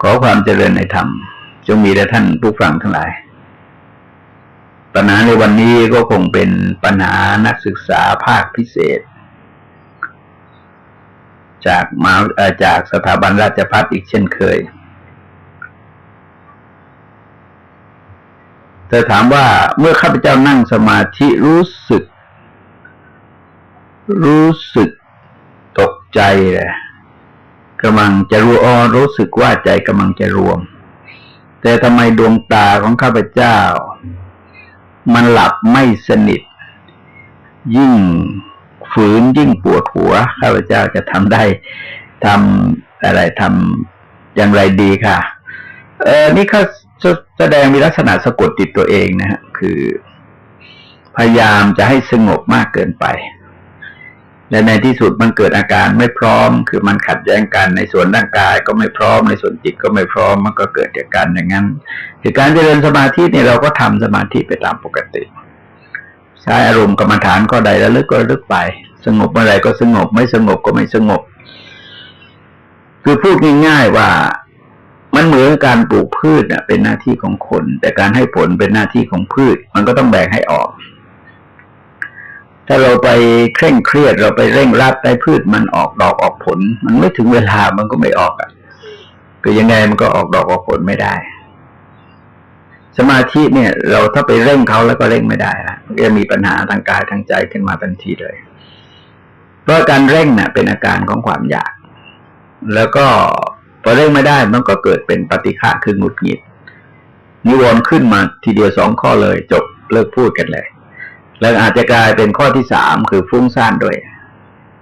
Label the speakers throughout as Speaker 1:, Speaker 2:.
Speaker 1: ขอความเจริญในธรรม จงมีแด่ท่านผู้ฟังทั้งหลาย ปัญหาในวันนี้ก็คงเป็นปัญหานักศึกษาภาคพิเศษ จากมาจากสถาบันราชพัฒอีกเช่นเคย เธอถามว่าเมื่อข้าพเจ้านั่งสมาธิรู้สึก รู้สึกตกใจเลย กำลังจะรู้ออรู้สึกว่าใจกำลังจะรวม แต่ทำไมดวงตาของข้าพเจ้า มันหลับไม่สนิท ยิ่งฝืนยิ่งปวดหัว ข้าพเจ้าจะทำได้ทำอะไรทำอย่างไรดีค่ะ เออนี่เขาแสดงมีลักษณะสะกดติดตัวเองนะฮะคือ พยายามจะให้สงบมากเกินไป และในที่สุดมันเกิดอาการไม่พร้อม คือมันขัดแย้งกันในส่วนร่างกายก็ไม่พร้อม ในส่วนจิตก็ไม่พร้อม มันก็เกิดเหตุการอย่างนั้นเหตุการเจริญสมาธิเนี่ยเราก็ทำสมาธิไปตามปกติ ใช้อารมณ์กรรมฐานก็ใดแล้วลึกก็ลึกไป สงบเมื่อไรก็สงบ ไม่สงบก็ไม่สงบ คือพูดง่ายๆว่ามันเหมือนการปลูกพืชเป็นหน้าที่ของคน แต่การให้ผลเป็นหน้าที่ของพืช มันก็ต้องแบ่งให้ออก ถ้าเราไปเคร่งเครียดเราไปเร่งรัดให้พืชมันออกดอกออกผล มันไม่ถึงเวลามันก็ไม่ออกอะคือยังไงมันก็ออกดอกออกผลไม่ได้ สมาธิเนี่ย เราถ้าไปเร่งเขาแล้วก็เร่งไม่ได้ละมันจะมีปัญหาทางกายทางใจขึ้นมาทันทีเลย เพราะการเร่งเนี่ยเป็นอาการของความอยาก แล้วก็พอเร่งไม่ได้มันก็เกิดเป็นปฏิฆะคือหงุดหงิดนิวรณ์ขึ้นมาทีเดียวสองข้อเลย จบเลิกพูดกันเลย แล้วอาจจะกลายเป็นข้อที่สามคือฟุ้งซ่านด้วย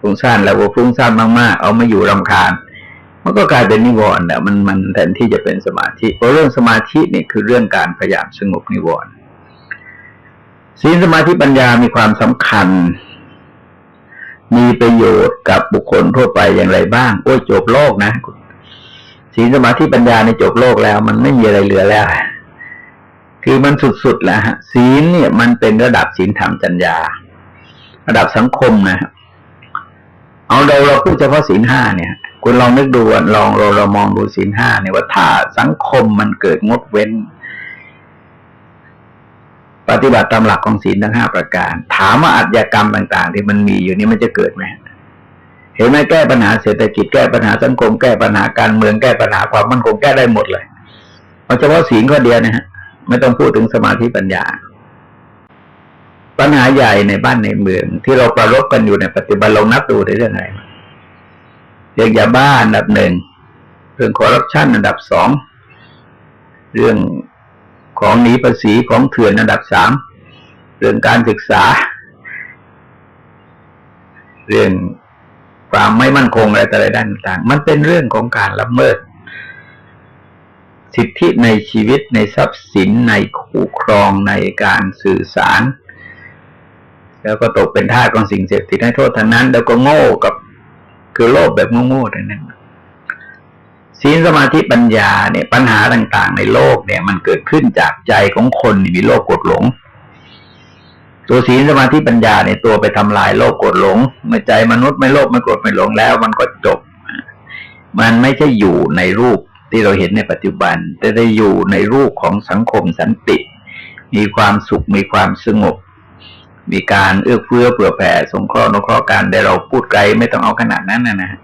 Speaker 1: ฟุ้งซ่านแล้วว่าฟุ้งซ่านมากๆ เอามาอยู่รำคาญ มันก็กลายเป็นนิวรณ์แล้มันมันแทนที่จะเป็นสมาธิเพราะเรื่องสมาธินี่คือเรื่องการพยายามสงบนิวรณ์ศีลสมาธิปัญญามีความสำคัญ มีประโยชน์กับบุคคลทั่วไปอย่างไรบ้าง โอ้ยจบโลกนะศีลสมาธิปัญญาในจบโลกแล้ว มันไม่มีอะไรเหลือแล้ว คือมันสุดๆแหล้วฮะศีลเนี่ย มันเป็นระดับศีลธรรมจัญญา ระดับสังคมนะเอาเราเราพูดเฉพาะศีลห้าเนี่ย คุณลองนึกดูลองเราเรามองดูศีลห้าเนี่ยว่าถ้าสังคมมันเกิดงดเว้น ปฏิบัติตามหลักของศีลทั้งห้าประการ ถามว่าอัตยกรรมต่าง ๆ ที่มันมีอยู่นี่มันจะเกิดไหมเห็นไหมแก้ปัญหาเศรษฐกิจแก้ปัญหาสังคมแก้ปัญหาการเมืองแก้ปัญหาความมั่นคงแก้ได้หมดเลยเอาเฉพาะศีลข้อเดียวนะฮะ ไม่ต้องพูดถึงสมาธิปัญญา ปัญหาใหญ่ในบ้านในเมือง ที่เราประรบกันอยู่ในปัจจุบันลองนับดูในเรื่องอะไรเรื่องยาบ้าอันดับหนึ่งเรื่องคอร์รัปชันอันดับสองเรื่องของหนีภาษีของเถื่อนอันดับสามเรื่องการศึกษา เรื่องความไม่มั่นคงอะไรต่ออะไรด้านต่าง มันเป็นเรื่องของการละเมิด สิทธิในชีวิตในทรัพย์สินในคู่ครองในการสื่อสาร แล้วก็ตกเป็นท่าของสิ่งเสพติดให้โทษทั้งนั้น แล้วก็โง่กับคือโลภแบบโง่ๆทั้งนั้นศีลสมาธิปัญญาเนี่ยปัญหาต่างๆ ในโลกเนี่ย มันเกิดขึ้นจากใจของคนมีโลภกดหลง ตัวศีลสมาธิปัญญาเนี่ยตัวไปทำลายโลภกดหลง เมื่อใจมนุษย์ไม่โลภไม่กดไม่หลงแล้ว มันก็จบ มันไม่ใช่อยู่ในรูป ที่เราเห็นในปัจจุบันแต่ได้อยู่ในรูปของสังคมสันติ มีความสุขมีความสงบ มีการเอื้อเฟื้อเผื่อแผ่สงเคราะห์นเคราะห์กันแต่เราพูดไกลไม่ต้องเอาขนาดนั้นนะนะ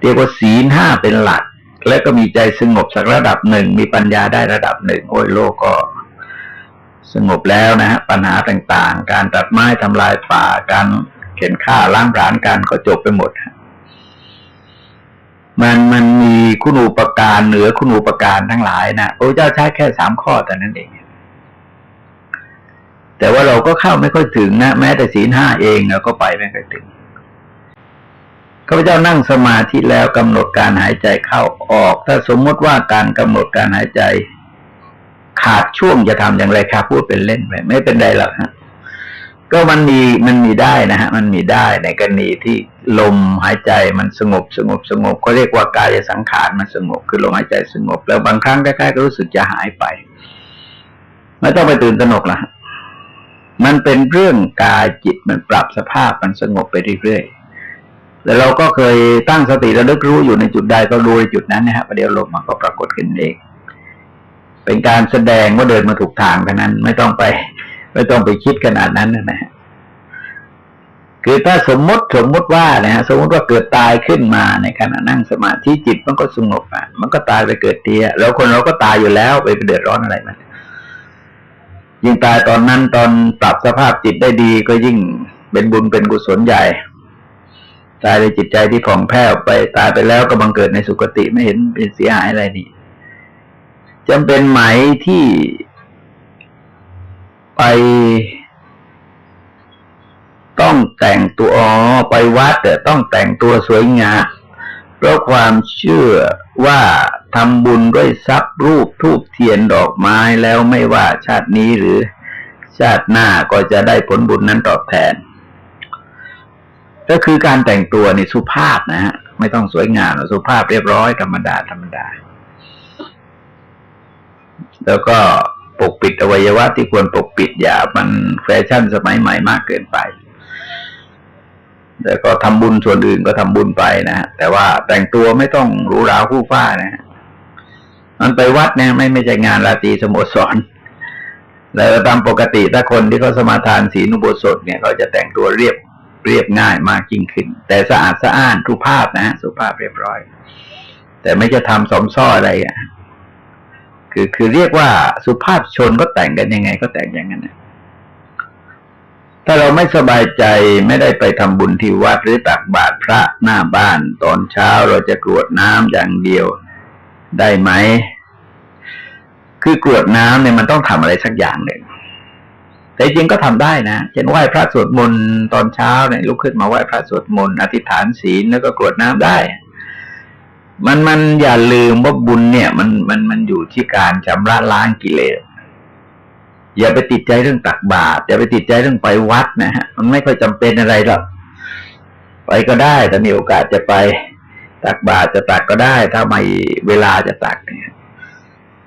Speaker 1: เรียกว่าศีลห้าเป็นหลัก แล้วก็มีใจสงบสักระดับหนึ่ง มีปัญญาได้ระดับหนึ่งโอ้ยโลกก็สงบแล้วนะฮะปัญหาต่างๆ การตัดไม้ทำลายป่าการเข็นฆ่าล้างผลาญกันก็จบไปหมด มันมันมีคุณูปการเหนือคุณูปการทั้งหลายนะพระเจ้าใช้แค่สามข้อแต่นั้นเอง แต่ว่าเราก็เข้าไม่ค่อยถึงนะแม้แต่ศีลห้าเองเราก็ไปไม่ค่อยถึงข้าพเจ้านั่งสมาธิแล้วกำหนดการหายใจเข้าออก ถ้าสมมติว่าการกำหนดการหายใจ ขาดช่วงจะทำอย่างไรครับพูดเป็นเล่นไปไม่เป็นไรหรอกฮะก็มันมีมันมีได้นะฮะ มันมีได้ในกรณีที่ ลมหายใจมันสงบสงบสงบก็เรียกว่ากายสังขารมันสงบ คือลมหายใจสงบ แล้วบางครั้งใกล้ๆก็รู้สึกจะหายไป ไม่ต้องไปตื่นตระหนกละมันเป็นเรื่องกายจิตมันปรับสภาพมันสงบไปเรื่อยๆแล้วเราก็เคยตั้งสติระลึกรู้อยู่ในจุดใดก็รู้ในจุดนั้นนะฮะประเดี๋ยวลมมันก็ปรากฏขึ้นเองเป็นการแสดงว่าเดินมาถูกทางเท่านั้น ไม่ต้องไป ไม่ต้องไปคิดขนาดนั้นนะฮะ คือถ้าสมมติสมมติว่านะฮะสมมติว่าเกิดตายขึ้นมาในขณะนั่งสมาธิจิตมันก็สงบอะมันก็ตายไปเกิดเทียแล้วคนเราก็ตายอยู่แล้วไปเดือดร้อนอะไรมันยิ่งตายตอนนั้นตอนปรับสภาพจิตได้ดีก็ยิ่งเป็นบุญเป็นกุศลใหญ่ ตายในจิตใจที่ผ่องแผ้วไปตายไปแล้วก็บังเกิดในสุคติไม่เห็นเป็นเสียหายอะไรนี่จำเป็นไหมที่ไป ต้องแต่งตัวอ๋อไปวัดแต่ต้องแต่งตัวสวยงามเพราะความเชื่อว่าทำบุญด้วยทรัพย์รูปทูบเทียนดอกไม้แล้วไม่ว่าชาตินี้หรือชาติหน้าก็จะได้ผลบุญนั้นตอบแทน ก็คือการแต่งตัวในสุภาพนะฮะไม่ต้องสวยงามสุภาพเรียบร้อยธรรมดาธรรมดา แล้วก็ปกปิดอวัยวะที่ควรปกปิดอย่ามันแฟชั่นสมัยใหม่มากเกินไป แต่ก็ทำบุญส่วนอื่นก็ทำบุญไปนะแต่ว่าแต่งตัวไม่ต้องหรูหราคู่ฟ้านะมันไปวัดเนี่ยไม่ไม่ใช่งานราตรีสโมสรแล้วตามปกติถ้าคนที่เขาสมาทานศีลอุโบสถเนี่ยเขาจะแต่งตัวเรียบเรียบง่ายมากยิ่งขึ้น แต่สะอาดสะอ้านทุภาพนะฮะสุภาพเรียบร้อย แต่ไม่จะทำสมซ้ออะไรอะคือคือเรียกว่าสุภาพชนก็แต่งกันยังไง ก็แต่งอย่างนั้นนะ ถ้าเราไม่สบายใจไม่ได้ไปทำบุญที่วัดหรือตักบาตรพระหน้าบ้าน ตอนเช้าเราจะกรวดน้ำอย่างเดียวได้ไหม คือกรวดน้ำเนี่ยมันต้องทำอะไรสักอย่างหนึ่งแต่จริงก็ทำได้นะเช่นไหว้พระสวดมนต์ตอนเช้าเนี่ยลุกขึ้นมาไหว้พระสวดมนต์อธิษฐานศีลแล้วก็กรวดน้ำได้ มันมันอย่าลืมว่าบุญเนี่ย มันมันมันอยู่ที่การชำระล้างกิเลส อย่าไปติดใจเรื่องตักบาตรอย่าไปติดใจเรื่องไปวัดนะฮะมันไม่ค่อยจำเป็นอะไรหรอกไปก็ได้ถ้ามีโอกาสจะไปตักบาตรจะตักก็ได้ ถ้าไม่เวลาจะตักเนี่ย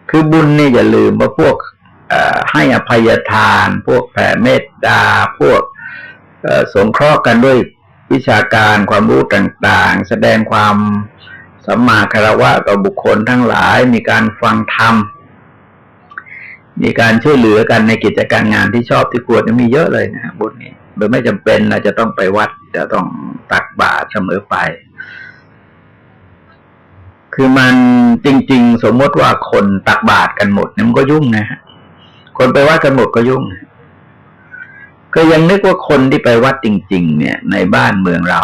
Speaker 1: คือบุญนี่อย่าลืมว่าพวกให้อภัยทาน พวกแผ่เมตตา พวกสงเคราะห์กันด้วยวิชาการความรู้ต่างๆ แสดงความสัมมาคารวะต่อบุคคลทั้งหลายมีการฟังธรรม มีการช่วยเหลือกันในกิจการงานที่ชอบที่ควรจะมีเยอะเลยนะบุญนี้โดยไม่จำเป็นเราจะต้องไปวัดจะต้องตักบาตรเสมอไป คือมันจริง ๆ สมมติว่าคนตักบาตรกันหมดนี่มันก็ยุ่งนะฮะคนไปวัดกันหมดก็ยุ่ง ก็ยังนึกว่าคนที่ไปวัดจริง ๆ เนี่ย ในบ้านเมืองเรา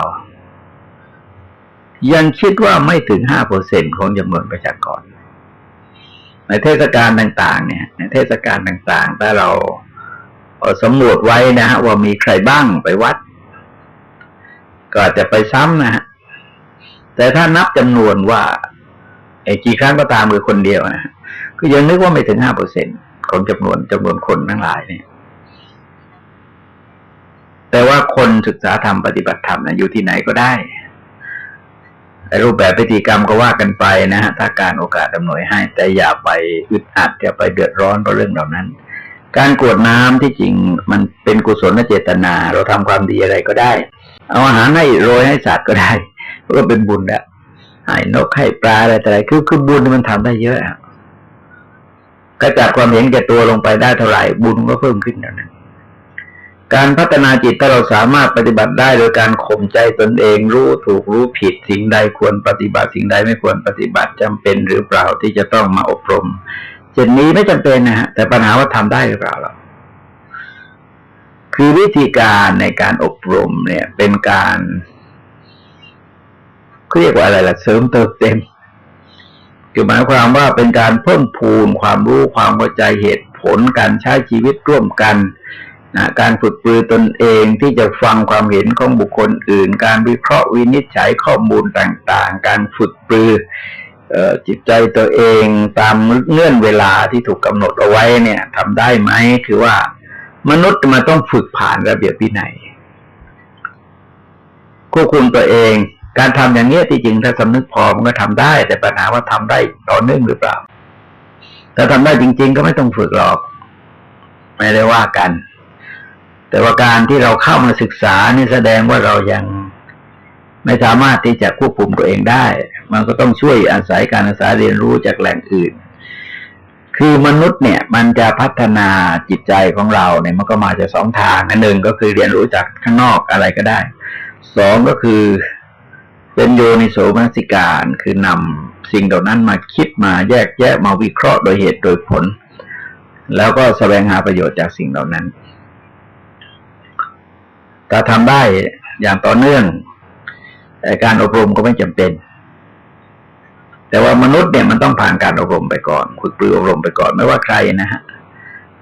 Speaker 1: ยังคิดว่าไม่ถึงห้าเปอร์เซ็นของจำนวนประชากร ในเทศกาลต่างๆ เนี่ย ในเทศกาลต่างๆ ถ้าเราสำรวจไว้นะฮะว่ามีใครบ้างไปวัด ก็จจะไปซ้ำนะฮะแต่ถ้านับจำนวนว่าไอ้กี่ครั้งก็ตามคือคนเดียวนะก็ยังนึกว่าไม่ถึงห้าเปอร์เซ็นของจำนวนจำนวนคนทั้งหลายเนี่ย แต่ว่าคนศึกษาธรรมปฏิบัติธรรมนะอยู่ที่ไหนก็ได้ รูปแบบพิธีกรรมก็ว่ากันไปนะฮะถ้าการโอกาสอำนวยให้ แต่อย่าไปอึดอัดอย่าไปเดือดร้อนเพราะเรื่องเหล่านั้น การกวดน้ำที่จริงมันเป็นกุศลเจตนา เราทำความดีอะไรก็ได้ เอาอาหารให้โรยให้สัตว์ก็ได้ก็เป็นบุญแล้วให้นกให้ปลาอะไรแต่ไรคือคือบุญมันทำได้เยอะกระจัดความเห็นแก่ตัวลงไปได้เท่าไหร่บุญก็เพิ่มขึ้นเท่านั้น การพัฒนาจิตถ้าเราสามารถปฏิบัติได้โดยการข่มใจตนเอง รู้ถูกรู้ผิดสิ่งใดควรปฏิบัติสิ่งใดไม่ควรปฏิบัติจำเป็นหรือเปล่าที่จะต้องมาอบรมเช่นนี้ไม่จำเป็นนะฮะแต่ปัญหาว่าทำได้หรือเปล่าเราคือวิธีการในการอบรมเนี่ย เป็นการเรียกว่าอะไรล่ะเสริมเติมเต็มคือหมายความว่าเป็นการเพิ่มพูนความรู้ความเข้าใจเหตุผลการใช้ชีวิตร่วมกัน นะการฝึกปรือตนเองที่จะฟังความเห็นของบุคคลอื่น การวิเคราะห์วินิจฉัยข้อมูลต่างๆ การฝึกปรือจิตใจตัวเองตามเงื่อนเวลาที่ถูกกำหนดเอาไว้เนี่ยทำได้ไหมคือว่ามนุษย์มันต้องฝึกผ่านระเบียบวินัยควบคุมตัวเอง การทำอย่างนี้ที่จริงถ้าสำนึกพอมันก็ทำได้ แต่ปัญหาว่าทำได้ต่อเนื่องหรือเปล่าถ้าทำได้จริง ๆ ก็ไม่ต้องฝึกหรอก ไม่ได้ว่ากัน แต่ว่าการที่เราเข้ามาศึกษานี่แสดงว่าเรายังไม่สามารถที่จะควบคุมตัวเองได้ มันก็ต้องช่วยอาศัยการอาศัยเรียนรู้จากแหล่งอื่น คือมนุษย์เนี่ย มันจะพัฒนาจิตใจของเราเนี่ยมันก็มาจากสองทางอันหนึ่งก็คือเรียนรู้จากข้างนอกอะไรก็ได้ สองก็คือเป็นโยนิโสมนสิการคือนำสิ่งเหล่านั้นมาคิดมาแยกแยะมาวิเคราะห์โดยเหตุโดยผล แล้วก็แสวงหาประโยชน์จากสิ่งเหล่านั้น ถ้าทำได้อย่างต่อเนื่องแต่การอบรมก็ไม่จำเป็น แต่ว่ามนุษย์เนี่ยมันต้องผ่านการอบรมไปก่อนฝึกปรืออบรมไปก่อนไม่ว่าใครนะฮะ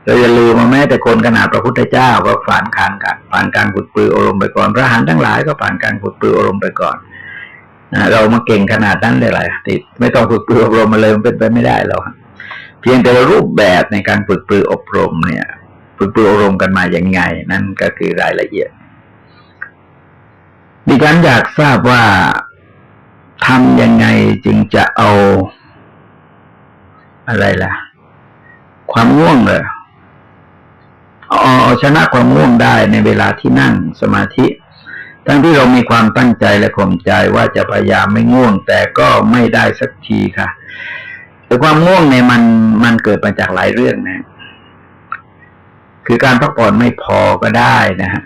Speaker 1: เราอย่าลืมมาแม้แต่คนขนาดพระพุทธเจ้าก็ผ่านการการผ่านการฝึกปรืออบรมไปก่อน พระหานทั้งหลายก็ผ่านการฝึกปรืออบรมไปก่อนเรามาเก่งขนาดนั้นได้หลายติดไม่ต้องฝึกปรืออบรมมาเลยมันเป็นไปไม่ได้หรอกเพียงแต่รูปแบบในการฝึกปรืออบรมเนี่ย ฝึกปรืออบรมกันมาอย่างไง นั่นก็คือรายละเอียด ดิฉันอยากทราบว่าทำยังไงจึงจะเอา อะไรล่ะ ความง่วงเลยเอาเอาชนะความง่วงได้ในเวลาที่นั่งสมาธิ ทั้งที่เรามีความตั้งใจและข่มใจว่าจะพยายามไม่ง่วง แต่ก็ไม่ได้สักทีค่ะ แต่ความง่วงเนี่ยมันมันเกิดมาจากหลายเรื่องนะ คือการพักผ่อนไม่พอก็ได้นะฮะ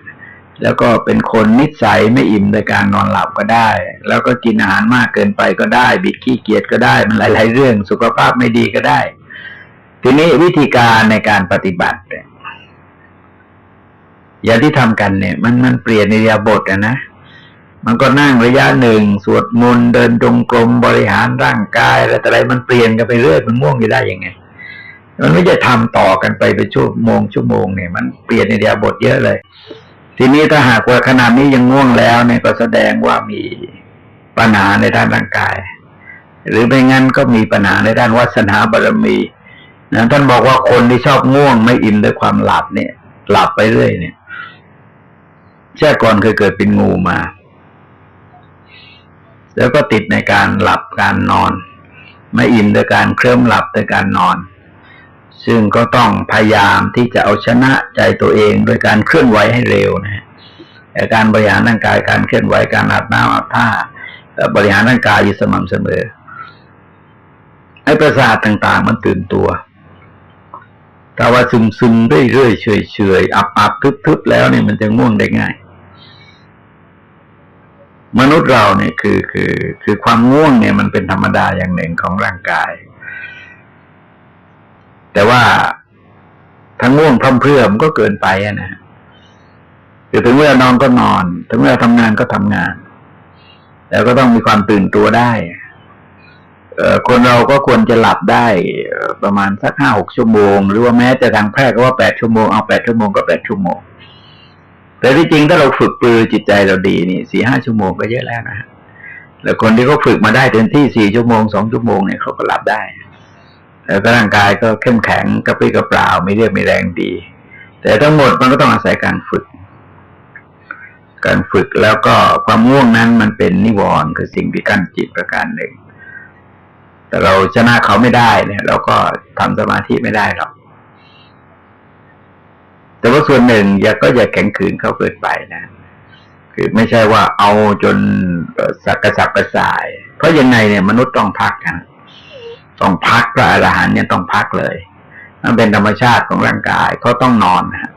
Speaker 1: แล้วก็เป็นคนนิสัยไม่อิ่มโดยการนอนหลับก็ได้ แล้วก็กินอาหารมากเกินไปก็ได้ บิดขี้เกียจก็ได้ มันหลาย ๆ เรื่องสุขภาพไม่ดีก็ได้ ทีนี้วิธีการในการปฏิบัติอย่างที่ทำกันเนี่ย มันมันเปลี่ยนในยาบทอะนะมันก็นั่งระยะหนึ่งสวดมนต์เดินจงกรมบริหารร่างกายอะไรแต่อะไรมันเปลี่ยนกันไปเรื่อยมันม่วงอยู่ได้ยังไงมันไม่จะทำต่อกันไปเป็นชั่วโมงชั่วโมงเนี่ย มันเปลี่ยนในยาบทเยอะเลย ทีนี้ถ้าหากว่าขนาดนี้ยังง่วงแล้วเนี่ยก็แสดงว่ามีปัญหาในด้านร่างกาย หรือไม่งั้นก็มีปัญหาในด้านวาสนาบารมีนะท่านบอกว่าคนที่ชอบง่วงไม่อิ่มด้วยความหลับเนี่ย หลับไปเรื่อยเนี่ยชาติก่อนเคยเกิดเป็นงูมา แล้วก็ติดในการหลับการนอน ไม่อิ่มด้วยการเคลิ้มหลับด้วยการนอน ซึ่งก็ต้องพยายามที่จะเอาชนะใจตัวเองโดยการเคลื่อนไหวให้เร็วนะแต่การบริหารร่างกายการเคลื่อนไหวการอาบน้ำอาบท่าบริหารร่างกายอยู่สม่ำเสมอให้ประสาทต่างๆ มันตื่นตัว แต่ว่าซึมซึมเรื่อยๆเฉยๆอับอับทึบๆแล้วเนี่ยมันจะง่วงได้ง่าย มนุษย์เราเนี่ยคือคือ คือความง่วงเนี่ยมันเป็นธรรมดาอย่างหนึ่งของร่างกาย แต่ว่าทั้งง่วงพร่ำเพรื่อมก็เกินไปนะคือถึงเวลานอนก็นอน ถึงเวลาทำงานก็ทำงาน แล้วก็ต้องมีความตื่นตัวได้คนเราก็ควรจะหลับได้ประมาณสักห้าหกชั่วโมง หรือว่าแม้แต่ทางแพทย์ก็ว่าแปดชั่วโมงเอาแปดชั่วโมงก็แปดชั่วโมง แต่ที่จริงถ้าเราฝึกปลือจิตใจเราดีนี่สี่ห้าชั่วโมงก็เยอะแล้วนะแล้วคนที่เขาฝึกมาได้เต็มที่สี่ชั่วโมงสองชั่วโมงเนี่ยเขาก็หลับได้ แล้วก็ร่างกายก็เข้มแข็งกระปรี้กระเปร่าไม่เรียบไม่แรงดี แต่ทั้งหมดมันก็ต้องอาศัยการฝึก การฝึกแล้วก็ความง่วงนั้นมันเป็นนิวรณ์คือสิ่งที่กั้นจิตประการหนึ่ง แต่เราชนะเขาไม่ได้เนี่ย เราก็ทำสมาธิไม่ได้หรอกแต่ว่าส่วนหนึ่งอย่าก็อย่าแข็งขืนเขาเกินไปนะคือไม่ใช่ว่าเอาจนสักกระสับกระส่าย เพราะยังไงเนี่ยมนุษย์ต้องพักกัน ต้องพักพระอรหันต์เนี่ยต้องพักเลย มันเป็นธรรมชาติของร่างกายเขาต้องนอนนะ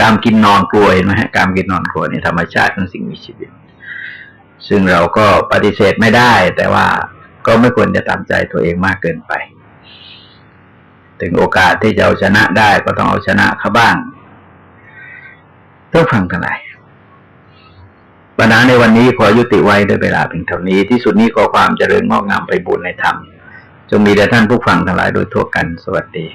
Speaker 1: การกินนอนกลัวเห็นไหมฮะการกินนอนกลัวนี่ธรรมชาติของสิ่งมีชีวิต ซึ่งเราก็ปฏิเสธไม่ได้ แต่ว่าก็ไม่ควรจะตามใจตัวเองมากเกินไป ถึงโอกาสที่จะเอาชนะได้ก็ต้องเอาชนะเขาบ้างต้องฟังกันไหน ปัญหาในวันนี้ขอยุติไว้ด้วยเวลาเพียงเท่านี้ที่สุดนี้ขอความเจริญงอกงามไปบุญในธรรมจงมีแด่ท่านผู้ฟังทั้งหลายโดยทั่วกันสวัสดี